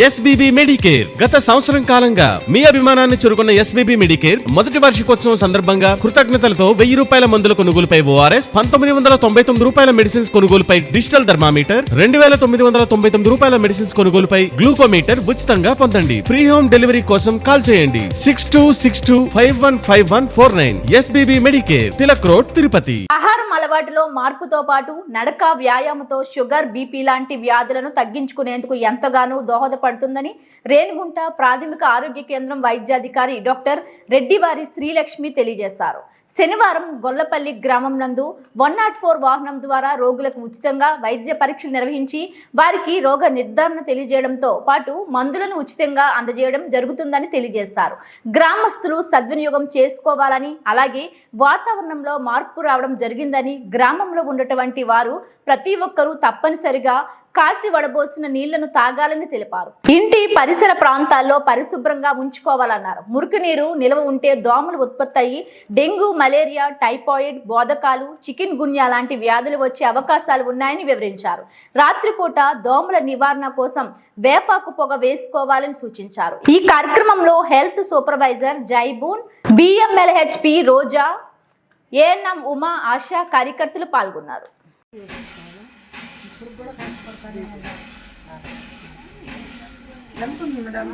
SBB Medicare గత సంవత్సరం కాలంగా మీ అభిమానాన్ని చురుకున్న ఎస్బీబీ మెడికేర్ మొదటి వార్షికోత్సవం సందర్భంగా కృతజ్ఞతలతో వెయ్యి రూపాయల మందుల కొనుగోలుపై ఓఆర్ఎస్ పంతొమ్మిది వందల తొంభై తొమ్మిది రూపాయల మెడిసిన్స్ కొనుగోలుపై డిజిటల్ థర్మామీటర్ రెండు వేల తొమ్మిది వందల తొంభై తొమ్మిది రూపాయల మెడిసిన్స్ కొనుగోలుపై గ్లూకోమీటర్ ఉచితంగా పొందండి. ఫ్రీ హోమ్ డెలివరీ కోసం కాల్ చేయండి. Six two six two five one five one four nine SBB Medicare Tilak road Tirupati. ఆహారం అలవాటులో మార్పుతో పాటు నడక వ్యాయామంతో షుగర్ బీపీ లాంటి వ్యాధులను తగ్గించుకునేందుకు ఎంతగానో పడుతుందని రేణిగుంట ప్రాథమిక ఆరోగ్య కేంద్రం వైద్యాధికారి డాక్టర్ రెడ్డివారి శ్రీలక్ష్మి తెలియజేశారు. శనివారం గొల్లపల్లి గ్రామం నందు వన్ నాట్ ఫోర్ వాహనం ద్వారా రోగులకు ఉచితంగా వైద్య పరీక్షలు నిర్వహించి వారికి రోగ నిర్ధారణ తెలియజేయడంతో పాటు మందులను ఉచితంగా అందజేయడం జరుగుతుందని తెలియజేశారు. గ్రామస్తులు సద్వినియోగం చేసుకోవాలని అలాగే వాతావరణంలో మార్పు రావడం జరిగిందని గ్రామంలో ఉన్నటువంటి వారు ప్రతి ఒక్కరూ తప్పనిసరిగా కాసి వడబోసిన నీళ్ళను తాగాలని తెలిపారు. ఇంటి పరిసర ప్రాంతాల్లో పరిశుభ్రంగా ఉంచుకోవాలన్నారు. మురికి నీరు నిల్వ ఉంటే దోమలు ఉత్పత్తి అయ్యి డెంగ్యూ మలేరియా టైఫాయిడ్ బోధకాలు చికెన్ గున్యా లాంటి వ్యాధులు వచ్చే అవకాశాలు ఉన్నాయని వివరించారు. రాత్రిపూట దోమల నివారణ కోసం వేపాకు పొగ వేసుకోవాలని సూచించారు. ఈ కార్యక్రమంలో health supervisor Jaibun BMLHP Roja ANM Uma ASHA కార్యకర్తలు పాల్గొన్నారు. நம்புங்க மேடம்